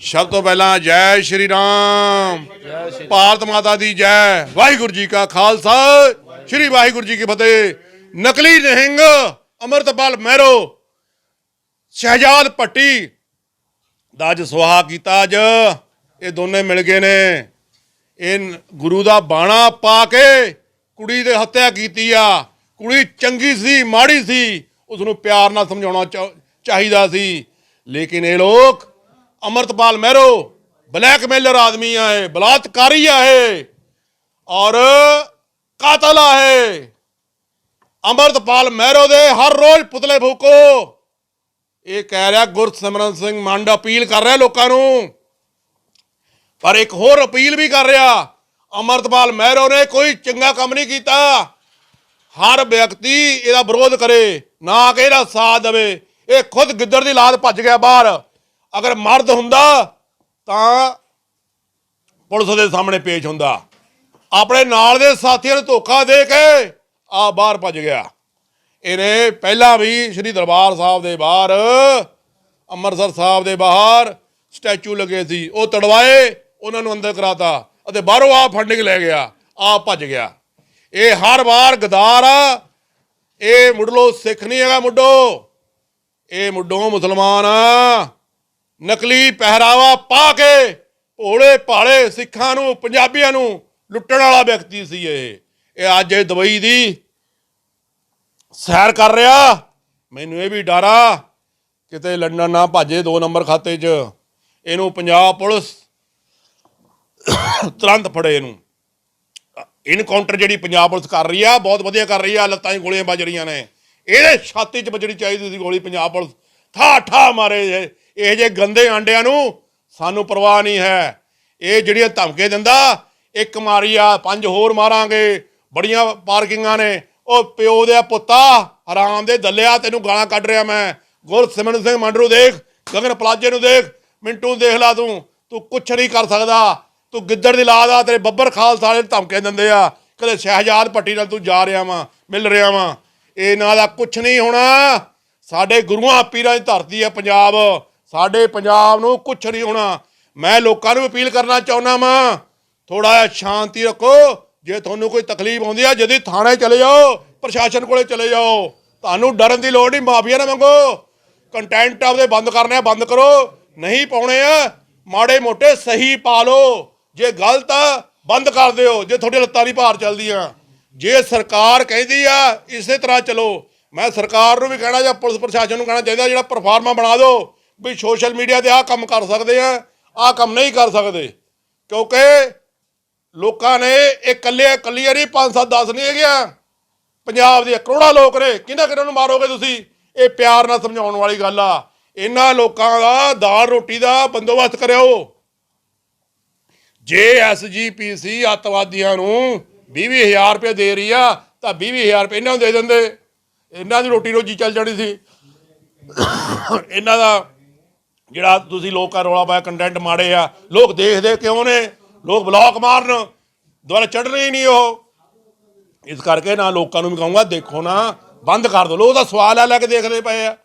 ਸਭ ਤੋਂ ਪਹਿਲਾਂ ਜੈ ਸ਼੍ਰੀ ਰਾਮ। ਭਾਰਤ ਮਾਤਾ ਦੀ ਜੈ। ਵਾਹਿਗੁਰੂ ਜੀ ਕਾ ਖਾਲਸਾ। ਸ਼੍ਰੀ ਵਾਹਿਗੁਰੂ ਜੀ ਕੀ ਫਤਿਹ। ਨਕਲੀ ਨਿਹੰਗ ਅਮਰਤਪਾਲ ਮਹਿਰੋ ਸ਼ਹਿਜਾਦ ਭੱਟੀ ਦਾ ਅੱਜ ਸੁਆਹ ਕੀਤਾ ਅੱਜ। ਇਹ ਦੋਨੇ ਮਿਲ ਗਏ ਨੇ। ਇਹ ਗੁਰੂ ਦਾ ਬਾਣਾ ਪਾ ਕੇ ਕੁੜੀ ਦੇ ਹੱਤਿਆ ਕੀਤੀ ਆ। ਕੁੜੀ ਚੰਗੀ ਸੀ ਮਾੜੀ ਸੀ ਉਸ ਨੂੰ ਪਿਆਰ ਨਾਲ ਸਮਝਾਉਣਾ ਚਾਹੀਦਾ ਸੀ। ਲੇਕਿਨ ਇਹ ਲੋਕ ਅਮਰਤਪਾਲ ਮਹਿਰੋ ਬਲੈਕਮੇਲਰ ਆਦਮੀ ਆ ਇਹ, ਬਲਾਤਕਾਰੀ ਆ ਇਹ, ਔਰ ਕਾਤਲ ਆ ਇਹ। ਅਮਰਤਪਾਲ ਮਹਿਰੋ ਦੇ ਹਰ ਰੋਜ਼ ਪੁਤਲੇ ਫੂਕੋ। ਇਹ ਕਹਿ ਰਿਹਾ ਗੁਰਸਿਮਰਨ ਸਿੰਘ ਮੰਡ ਅਪੀਲ ਕਰ ਰਿਹਾ ਲੋਕਾਂ ਨੂੰ। ਪਰ ਇੱਕ ਹੋਰ ਅਪੀਲ ਵੀ ਕਰ ਰਿਹਾ। ਅਮਰਤਪਾਲ ਮਹਿਰੋ ਨੇ ਕੋਈ ਚੰਗਾ ਕੰਮ ਨਹੀਂ ਕੀਤਾ। ਹਰ ਵਿਅਕਤੀ ਇਹਦਾ ਵਿਰੋਧ ਕਰੇ, ਨਾ ਕਿ ਇਹਦਾ ਸਾਥ ਦੇਵੇ। ਇਹ ਖੁਦ ਗਿੱਦੜ ਦੀ ਲਾਦ ਭੱਜ ਗਿਆ ਬਾਹਰ। ਅਗਰ ਮਰਦ ਹੁੰਦਾ ਤਾਂ ਪੁਲਿਸ ਦੇ ਸਾਹਮਣੇ ਪੇਸ਼ ਹੁੰਦਾ। ਆਪਣੇ ਨਾਲ ਦੇ ਸਾਥੀਆਂ ਨੂੰ ਧੋਖਾ ਦੇ ਕੇ ਆ ਬਾਹਰ ਭੱਜ ਗਿਆ। ਇਹਨੇ ਪਹਿਲਾਂ ਵੀ ਸ੍ਰੀ ਦਰਬਾਰ ਸਾਹਿਬ ਦੇ ਬਾਹਰ, ਅੰਮ੍ਰਿਤਸਰ ਸਾਹਿਬ ਦੇ ਬਾਹਰ ਸਟੈਚੂ ਲੱਗੇ ਸੀ। ਉਹ ਤੜਵਾਏ, ਉਹਨਾਂ ਨੂੰ ਅੰਦਰ ਕਰਾਤਾ ਅਤੇ ਬਾਹਰੋਂ ਆ ਫੰਡਿੰਗ ਲੈ ਗਿਆ ਆ ਭੱਜ ਗਿਆ। ਇਹ ਹਰ ਵਾਰ ਗਦਾਰ ਆ। ਇਹ ਮੁੱਢਲੋ ਸਿੱਖ ਨਹੀਂ ਹੈਗਾ ਮੁੱਢੋ। ਇਹ ਮੁੱਢੋਂ ਮੁਸਲਮਾਨ ਆ ਨਕਲੀ ਪਹਿਰਾਵਾ ਪਾ ਕੇ ਭੋਲੇ ਭਾਲੇ ਸਿੱਖਾਂ ਨੂੰ, ਪੰਜਾਬੀਆਂ ਨੂੰ ਲੁੱਟਣ ਵਾਲਾ ਵਿਅਕਤੀ ਸੀ ਇਹ। ਇਹ ਅੱਜ ਇਹ ਦੁਬਈ ਦੀ ਸੈਰ ਕਰ ਰਿਹਾ। ਮੈਨੂੰ ਇਹ ਵੀ ਡਰ ਆ ਕਿਤੇ ਲੰਡਨ ਨਾ ਭਾਜੇ 2 ਨੰਬਰ ਖਾਤੇ 'ਚ। ਇਹਨੂੰ ਪੰਜਾਬ ਪੁਲਿਸ ਤੁਰੰਤ ਫੜੇ ਇਹਨੂੰ। ਇਨਕਾਊਂਟਰ ਜਿਹੜੀ ਪੰਜਾਬ ਪੁਲਿਸ ਕਰ ਰਹੀ ਆ, ਬਹੁਤ ਵਧੀਆ ਕਰ ਰਹੀ ਆ, ਲੱਤਾਂ 'ਚ ਗੋਲੀਆਂ ਵੱਜ ਰਹੀਆਂ ਨੇ। ਇਹਦੇ ਛਾਤੀ 'ਚ ਵੱਜਣੀ ਚਾਹੀਦੀ ਸੀ ਗੋਲੀ, ਪੰਜਾਬ ਪੁਲਿਸ। ਠਾ ਠਾ ਮਾਰੇ ਇਹ ਇਹ ਜੇ ਗੰਦੇ ਆਂਡਿਆਂ ਨੂੰ ਸਾਨੂੰ ਪਰਵਾਹ ਨਹੀਂ ਹੈ। ਇਹ ਜਿਹੜੀਆਂ ਧਮਕੇ ਦਿੰਦਾ, ਇੱਕ ਮਾਰੀ ਆ, ਪੰਜ ਹੋਰ ਮਾਰਾਂਗੇ। ਬੜੀਆਂ ਪਾਰਕਿੰਗਾਂ ਨੇ। ਉਹ ਪਿਓ ਦੇ ਪੁੱਤਾ, ਹਰਾਮ ਦੇ ਦੱਲਿਆ, ਤੈਨੂੰ ਗਾਲਾਂ ਕੱਢ ਰਿਹਾ ਮੈਂ। ਗੁਰਸਿਮਰਨ ਸਿੰਘ ਮੰਡਰੂ ਦੇਖ, ਗਗਨ ਪਲਾਜੇ ਨੂੰ ਦੇਖ। ਮਿੰਟੂ ਦੇਖ ਲਾ ਤੂੰ। ਤੂੰ ਕੁਛ ਨਹੀਂ ਕਰ ਸਕਦਾ। ਤੂੰ ਗਿੱਦੜ ਦੀ ਲਾਦ ਆ, ਤੇਰੇ ਬੱਬਰ ਖਾਲਸਾ ਵਾਲੇ ਧਮਕੇ ਦਿੰਦੇ ਆ। ਕਦੇ ਸ਼ਹਿਜਾਦ ਪੱਟੀ ਨਾਲ ਤੂੰ ਜਾ ਰਿਹਾ ਵਾਂ, ਮਿਲ ਰਿਹਾ ਵਾਂ। ਇਹਨਾਂ ਦਾ ਕੁਛ ਨਹੀਂ ਹੋਣਾ। ਸਾਡੇ ਗੁਰੂਆਂ ਪੀਰਾਂ ਦੀ ਧਰਤੀ ਹੈ ਪੰਜਾਬ। ਸਾਡੇ ਪੰਜਾਬ ਨੂੰ ਕੁਛ ਨਹੀਂ ਹੋਣਾ। ਮੈਂ ਲੋਕਾਂ ਨੂੰ ਅਪੀਲ ਕਰਨਾ ਚਾਹੁੰਦਾ ਵਾਂ ਥੋੜਾ ਜਿਹਾ ਸ਼ਾਂਤੀ ਰੱਖੋ। ਜੇ ਤੁਹਾਨੂੰ ਕੋਈ ਤਕਲੀਫ ਆਉਂਦੀ ਆ, ਜਦੀ ਥਾਣੇ ਚਲੇ ਜਾਓ, ਪ੍ਰਸ਼ਾਸਨ ਕੋਲੇ ਚਲੇ ਜਾਓ। ਤੁਹਾਨੂੰ ਡਰਨ ਦੀ ਲੋੜ ਨਹੀਂ, ਮਾਫੀਆ ਨਾ ਮੰਗੋ। ਕੰਟੈਂਟ ਆਪਦੇ ਬੰਦ ਕਰਨੇ ਆ, ਬੰਦ ਕਰੋ। ਨਹੀਂ ਪਾਉਣੇ ਆ, ਮਾੜੇ ਮੋਟੇ ਸਹੀ ਪਾ ਲਓ। ਜੇ ਗਲਤ ਆ, ਬੰਦ ਕਰ ਦਿਓ, ਜੇ ਤੁਹਾਡੇ ਲੱਤਾਂ ਦੀ ਭਾਰ ਚੱਲਦੀਆਂ। ਜੇ ਸਰਕਾਰ ਕਹਿੰਦੀ ਆ, ਇਸੇ ਤਰ੍ਹਾਂ ਚਲੋ। ਮੈਂ ਸਰਕਾਰ ਨੂੰ ਵੀ ਕਹਿਣਾ ਜਾਂ ਪੁਲਿਸ ਪ੍ਰਸ਼ਾਸਨ ਨੂੰ ਕਹਿਣਾ ਚਾਹੀਦਾ, ਜਿਹੜਾ ਪਰਫਾਰਮਾ ਬਣਾ ਦਿਓ ਵੀ ਸੋਸ਼ਲ ਮੀਡੀਆ ਤੇ ਆਹ ਕੰਮ ਕਰ ਸਕਦੇ ਆ, ਆਹ ਕੰਮ ਨਹੀਂ ਕਰ ਸਕਦੇ। ਕਿਉਂਕਿ ਲੋਕਾਂ ਨੇ ਇਹ ਇਕੱਲੇ ਇਕੱਲੀਆਂ ਨਹੀਂ 5 7 10 ਨਹੀਂ ਹੈਗੀਆਂ ਪੰਜਾਬ ਦੇ ਕਰੋੜਾਂ ਲੋਕ ਨੇ, ਕਿਹਨਾਂ ਕਿਹਨਾਂ ਨੂੰ ਮਾਰੋਗੇ ਤੁਸੀਂ? ਇਹ ਪਿਆਰ ਨਾਲ ਸਮਝਾਉਣ ਵਾਲੀ ਗੱਲ ਆ। ਇਹਨਾਂ ਲੋਕਾਂ ਦਾ ਦਾਲ ਰੋਟੀ ਦਾ ਬੰਦੋਬਸਤ ਕਰਿਓ। ਜੇ ਐਸਜੀਪੀਸੀ ਅੱਤਵਾਦੀਆਂ ਨੂੰ 20000 ਰੁਪਏ ਦੇ ਰਹੀ ਆ, ਤਾਂ 20000 ਰੁਪਏ ਇਹਨਾਂ ਨੂੰ ਦੇ ਦਿੰਦੇ। ਇਹਨਾਂ ਦੀ ਰੋਟੀ ਰੋਜੀ ਚੱਲ ਜਾਣੀ ਸੀ। ਇਹਨਾਂ ਦਾ ਜਿਹੜਾ ਤੁਸੀਂ ਲੋਕਾਂ ਰੌਲਾ ਪਾਇਆ ਕੰਟੈਂਟ ਮਾੜੇ ਆ। ਲੋਕ ਦੇਖਦੇ ਕਿਉਂ ਨੇ? ਲੋਕ ਬਲੌਕ ਮਾਰਨ। ਦੁਬਾਰਾ ਚੜ੍ਹਨੇ ਹੀ ਨਹੀਂ ਉਹ। ਇਸ ਕਰਕੇ ਨਾ ਲੋਕਾਂ ਨੂੰ ਵੀ ਕਹੂੰਗਾ, ਦੇਖੋ ਨਾ, ਬੰਦ ਕਰ ਦਿਓ ਲੋਕ ਤਾਂ ਸਵਾਲ ਆ ਲੈ ਕੇ ਦੇਖਦੇ ਪਏ ਆ।